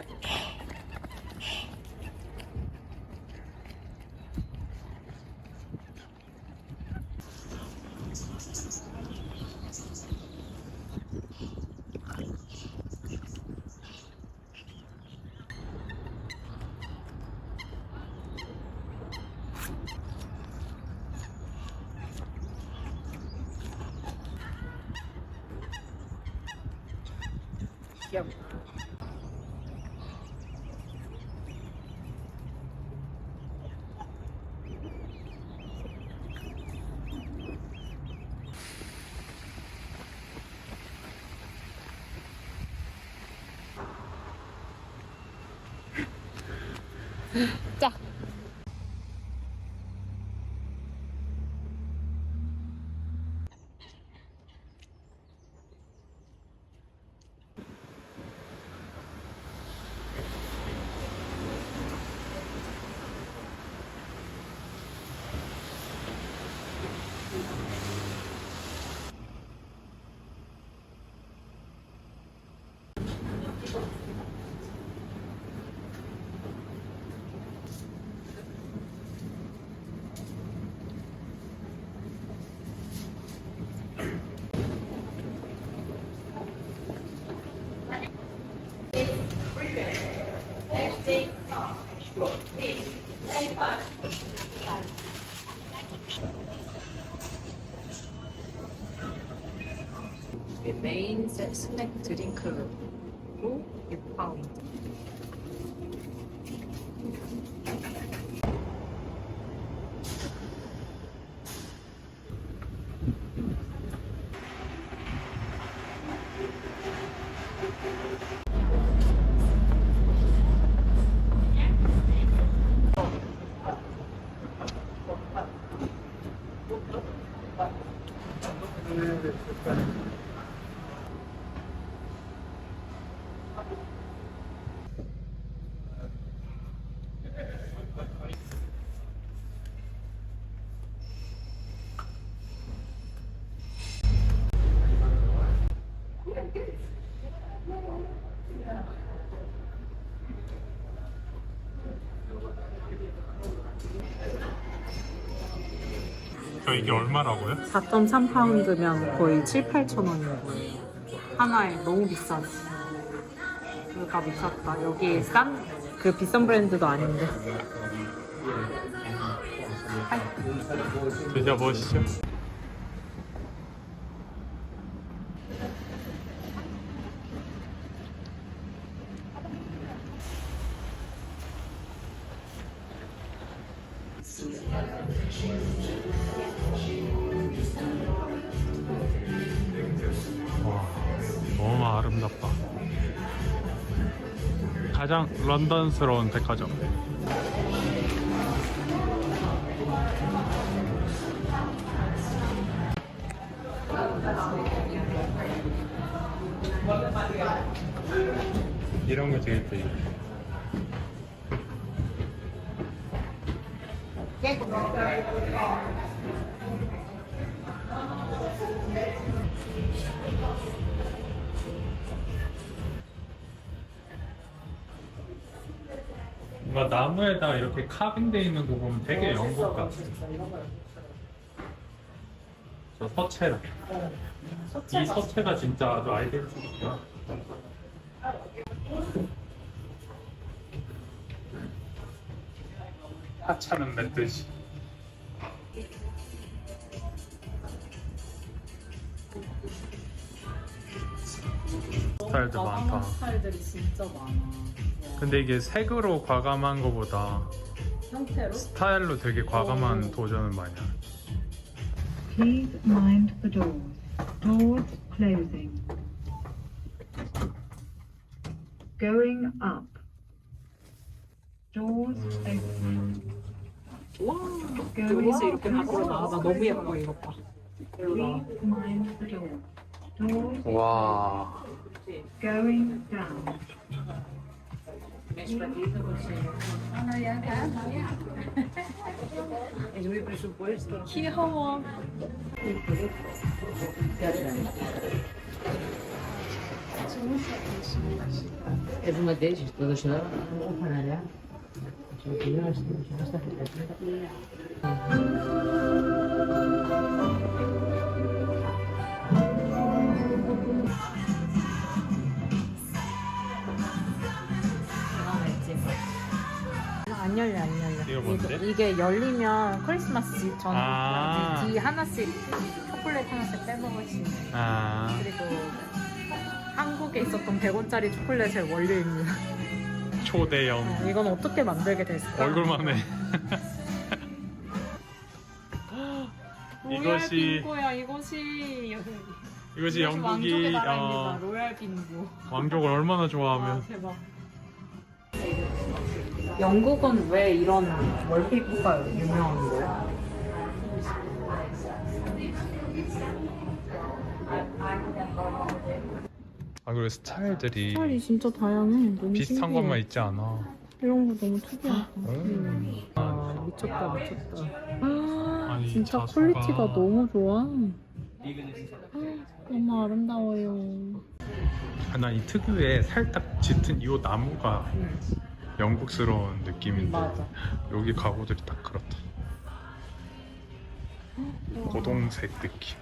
Okay. 스낵 드링크로 6파운드. 저 이게 얼마라고요? 4.3파운드면 거의 7, 8천 원인 거예요. 하나에 너무 비싸지. 물가 미쳤다. 여기 싼, 그 비싼 브랜드도 아닌데. 드셔보시죠. 아름답다. 가장 런던스러운 백화점. 이런 거 제일 좋아요. 뭔가 나무에다 이렇게 카빙돼 있는 거 보면 되게 영국 같아. 저 서체라. 이 서체가 진짜 아주 아이돌적이야. 하찮은 멧돼지. 스타일들 많다. 스타일들이 진짜 많아. 근데 이게 색으로 과감한 거보다 형태로? 스타일로 되게 과감한 오. 도전을 많이 하네. Please mind the doors. Doors closing. Going up. Doors open. 와, 여기서 이렇게 밖으로 나와. 나 너무 예뻐, 이거 봐. Please mind the door. Doors 와. going down. Que rolou. É de uma desde todas elas? Vamos parar. Já está 안 열려, 안 열려. 이거 뭔데? 이게, 열리면 크리스마스 전에 아. 뒤 하나씩 초콜릿 하나씩 빼먹을 수 있는. 아. 그리고 한국에 있었던 100원짜리 초콜릿의 원료입니다. 초대형. 어, 이건 어떻게 만들게 됐을까? 얼굴만 해. 로얄 이것이- 빙고야 이것이 이것이 이것이 영국이 왕족의 나라입니다. 어, 로얄 빙고. 왕족을 얼마나 아, 좋아하면 대박. 영국은 왜 이런 월피부가 유명한 거야? 아 그리고 스타일들이 스타일이 진짜 다양해. 너무 비슷한 신기해. 것만 있지 않아. 이런 거 너무 특이하다. 음. 아 미쳤다 미쳤다. 아 아니, 진짜 자수가- 퀄리티가 너무 좋아. 아, 너무 아름다워요. 아, 난이 특유의 살짝 짙은 이 나무가 영국스러운 느낌인데 맞아. 여기 가구들이 딱 그렇다. 고동색 느낌.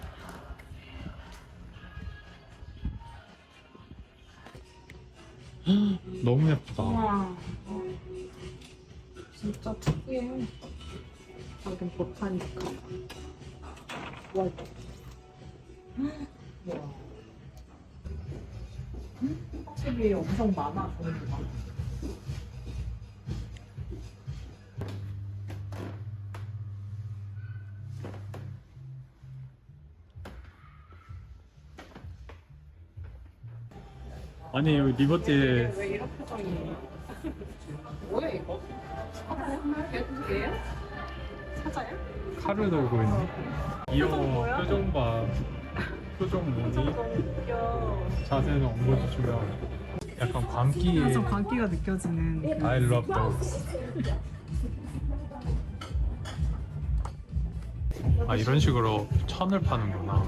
너무 예쁘다. 와 진짜 특이해. 여긴 보타니까. 와. 와. 책이 엄청 많아 종류가. 아니 여기 리버티 왜 이런 표정이에요? 뭐야 이거? 개예요? 사자예요? 칼을 들고 있네. 귀여워. 뭐야? 표정 봐. 표정 뭐니? 너무 웃겨. 자세는 엉거주시면 약간 광기. 그래서 광기가 느껴지는. I love dogs. 아 이런 식으로 천을 파는구나.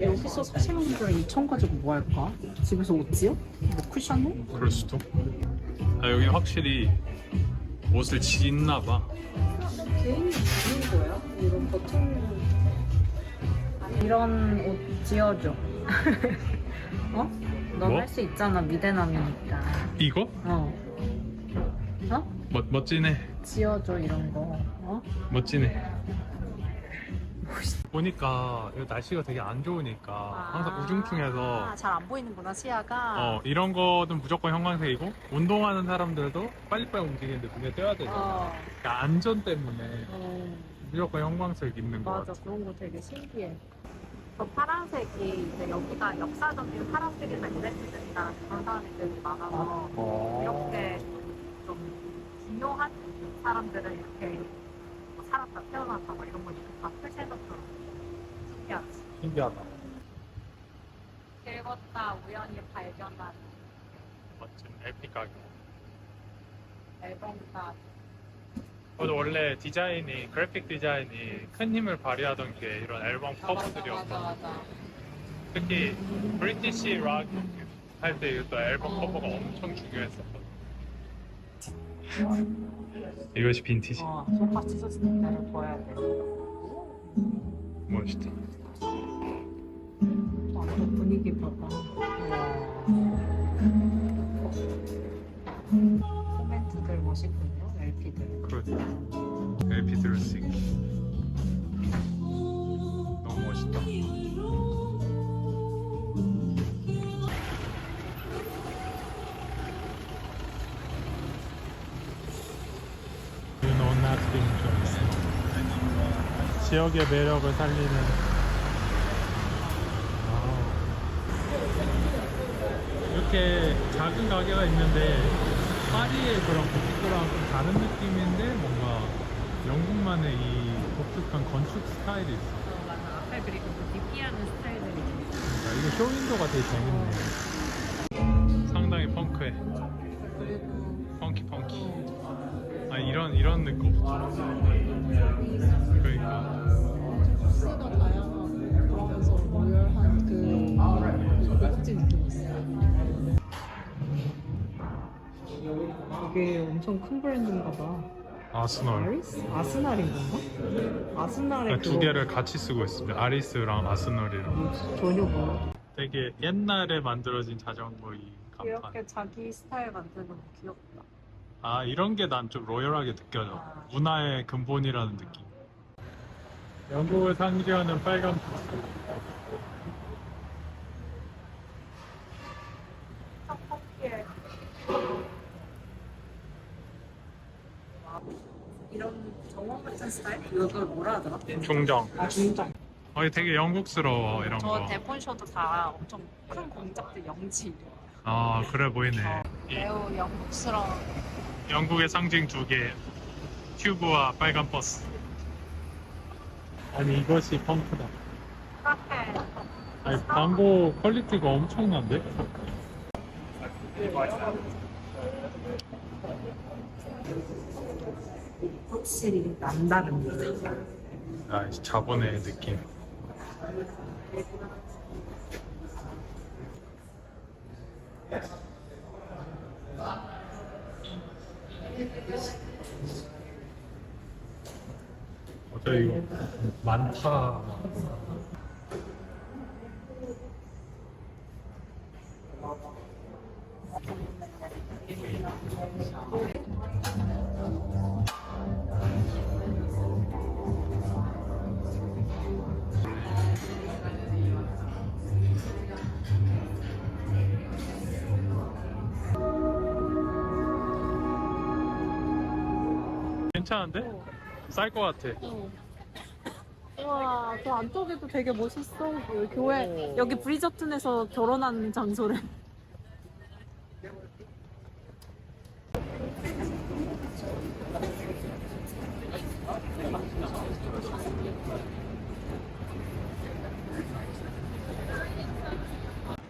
여기서 사시는 분들은 이천 가지고 뭐 할까? 집에서 옷지요? 뭐 쿠션을? 그럴 수도. 아 여기 확실히 옷을 짓나 봐. 개인이 무슨 거야? 이런 버튼 이런 옷 지어줘. 어? 넌 뭐? 할 수 있잖아 미대남이니까. 이거? 어. 어? 멋 멋지네. 지어줘 이런 거. 어? 멋지네. 보니까 여기 날씨가 되게 안 좋으니까 항상 우중충해서 잘 안 보이는구나 시야가. 어, 이런 거는 무조건 형광색이고 운동하는 사람들도 빨리빨리 움직이는데 눈에 띄어야 되잖아. 어. 그러니까 안전 때문에 어. 무조건 형광색 입는 거 맞아 같아. 그런 거 되게 신기해. 저 파란색이 이제 여기가 역사적인 파란색이나 이랬으니까 그런 사람들이 많아서 어. 이렇게 좀 중요한 사람들은 이렇게 다 태어났다 뭐 이런 거 이렇게 다. 신기하지. 신기하다. 읽었다 우연히 발견한 멋진 LP 가격. 앨범가 저도 원래 디자인이 그래픽 디자인이 큰 힘을 발휘하던 게 이런 앨범 커버들이었고 맞아. 특히 브리티시 락할때 이것도 앨범 커버가 엄청 중요했었거든. 이것이 빈티지. 어 소파 찢어지는 데를 보여야 돼. 멋있다. 완전 분위기 봐봐. 코멘트들 멋있군요, LP들. 그러지. LP 들을 수 있게. 너무 멋있다. 지역의 매력을 살리는 아. 이렇게 작은 가게가 있는데 파리의 그런 고깃집이랑 좀 다른 느낌인데 뭔가 영국만의 이 독특한 건축 스타일이 있어 앞에 그리고 그 디피하는 스타일들이 아, 이거 쇼윈도가 되게 재밌네. 상당히 펑크해. 이게 엄청 큰 브랜드인가 봐. 아스널 아리스? 아스날인 건가? 아스날의 두 개를 같이 쓰고 있습니다. 아리스랑 아스널이랑. 전혀 몰라. 되게 옛날에 만들어진 자전거 이 간판. 이렇게 자기 스타일 만드는 거 귀엽다. 아 이런 게 난 좀 로열하게 느껴져. 문화의 근본이라는 느낌. 영국을 상징하는 빨간 부스. 이런 정원 같은 스타일? 이걸 뭐라 하더라? 중정. 아 중정. 어, 되게 영국스러워 이런 저 거. 대본쇼도 다 엄청 큰 공작들 영지. 아 그래 보이네. 어, 이 매우 영국스러운. 영국의 상징 두 개. 튜브와 빨간 버스. 아니 이것이 펑크다. 카페. 아니 광고 퀄리티가 엄청난데? 확실히 남다릅니다. 아 자본의 느낌. 어제 이거 많다. 괜찮은데? 쌀것 같아. 우와, 저 안쪽에도 되게 멋있어. 그 교회, 여기 브리저튼에서 결혼한 장소래.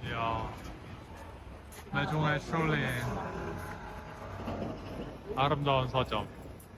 이야, 나중에 슐린 아름다운 서점.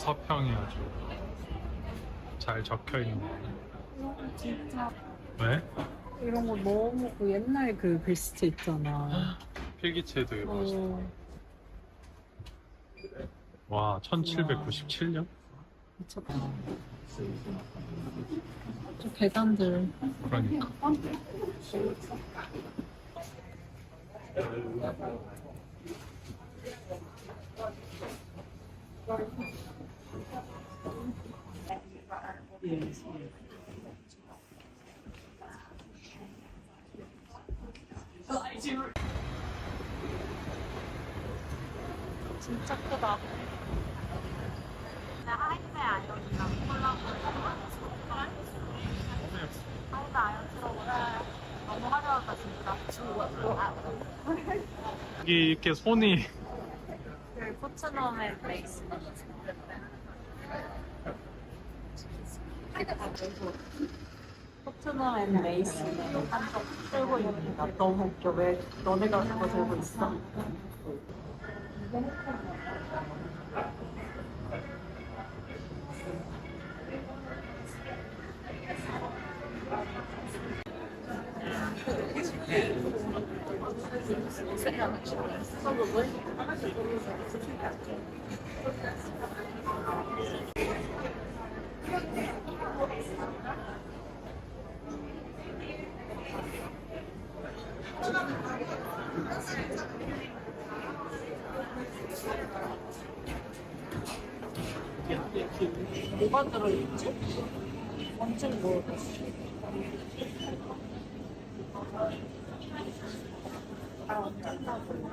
서평이 아주 잘 적혀 있네. 진짜. 왜? 이런 거 너무 그 옛날 그 글씨체 있잖아. 필기체도 이거. 어, 와, 1797년? 미쳤다. 저 계단들. 그러니까. 진짜 크다. 이렇게 손이 그 포츠넘의 레이스. 포트넘 앤 레이스는 한쪽 들고 있는가 너무 웃겨 왜 너네가 그거 들고 있어? Probably. 뭐가 들어있지? 완전 모르겠어.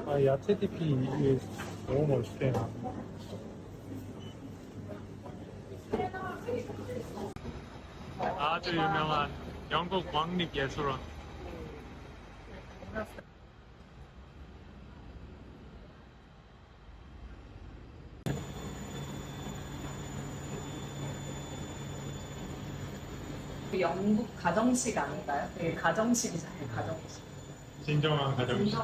아 야채 디피 이게 너무 멋있대. 아주 유명한 영국 왕립 예술원. 그 영국 가정식 아닌가요? 되게 가정식이잖아요, 가정식. 진정한 가정식.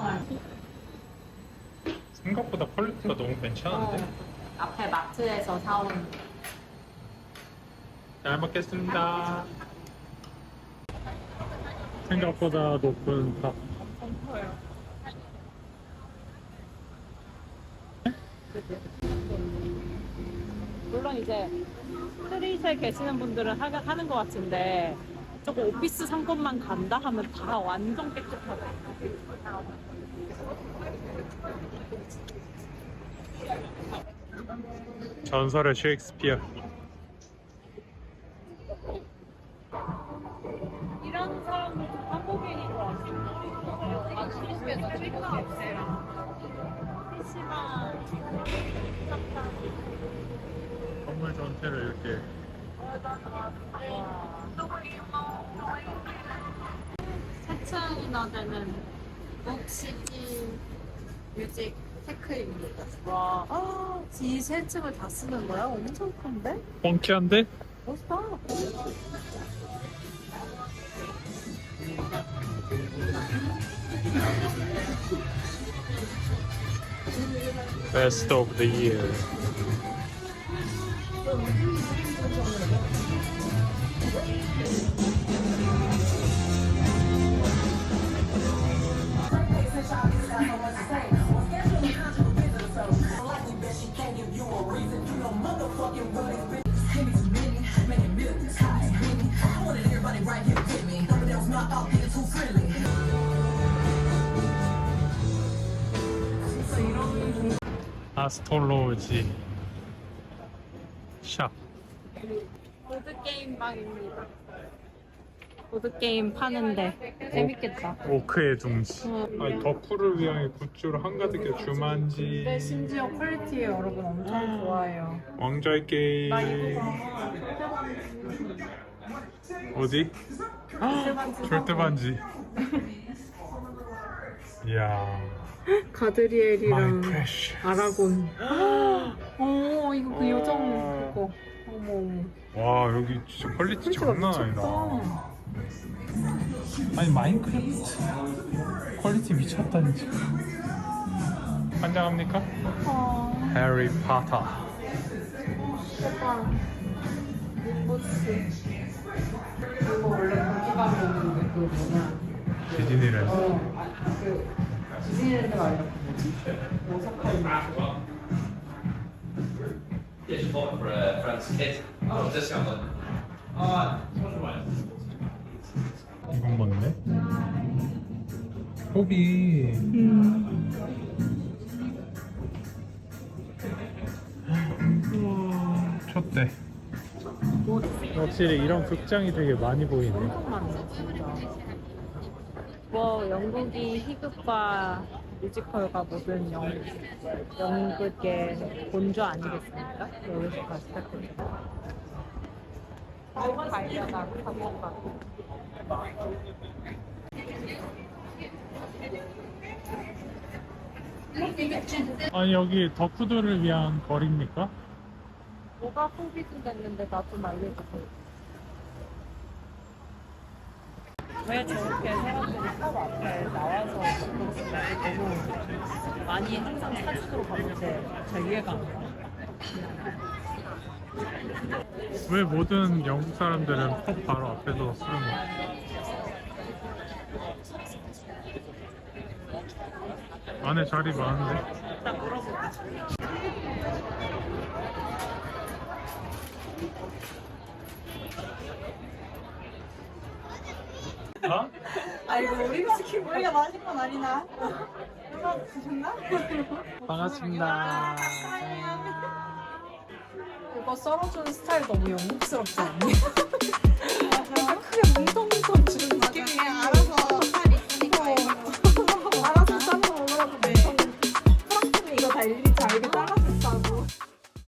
생각보다 퀄리티가 너무 괜찮은데? 앞에 마트에서 사온 잘 먹겠습니다. 생각보다 높은 밥. 물론 이제 스트릿에 계시는 분들은 하, 하는 것 같은데 조금 오피스 상권만 간다 하면 다 완전 깨끗하다. 전설의 셰익스피어. 쓰는 거야? 엄청 큰데? 펑키한데? 멋있다. Best of the year. 아스톨로지 샵. 보드게임 방입니다. 보드게임 파는데 재밌겠다. 오크의 둥지. 음. 아니, 덕후를 위한 굿즈로 한가득의 주만지. 근데 심지어 퀄리티 여러분 엄청 좋아해요. 왕좌의 게임. 어디? 절대 절대 반지. 이야. 가드리엘이랑. 아라곤. 어 이거 그 어. 요정 그거. 어머. 와 여기 진짜 퀄리티 퀄리티가 장난 아니다. 미쳤다. 아니 마인크래프트 퀄리티 미쳤다니까. 환장합니까? 어, 해리 파터. 대박. 리포츠. 이거 원래 고기밥 먹는데 그거 뭐냐? 디즈니랜드. 어, 그 디즈니랜드가 아니라 뭐지? 오사카 Yeah, she bought it for a friend's kid. Oh, discount on. Oh, 이건 뭔데? 호비. 쳤대. 확실히 이런 극장이 되게 많이 보이네. 엄청 많네 진짜. 뭐 영국이 희극과 뮤지컬과 모든 영, 연극의 본주 아니겠습니까? 여기서가 시작됩니다. 가려다 한번만 아니 여기 덕후들을 위한 거리입니까? 뭐가 포비드 됐는데 나 좀 알려주세요. 왜 저렇게 사람들이 사밖에 나와서 먹고 싶나 너무 많이 항상 사진으로 봤는데 잘 이해가 안 가. 왜 모든 영국 사람들은 컵 바로 앞에서 쓰는 거야? 안에 자리 많은데? 나 물어볼까? 아이고 우리가 시킨 우리가 마신 건 아니나? 얼마 드셨나? 반갑습니다. 이거 썰어주는 스타일 너무 영국스럽지 않니? 약간 크게 뭉텅뭉텅 주는 느낌이 알아서 살이 있으니까 어. 알아서 싸서 먹으라고 내 프랑스는 이거 다 일일이 잘게 잘라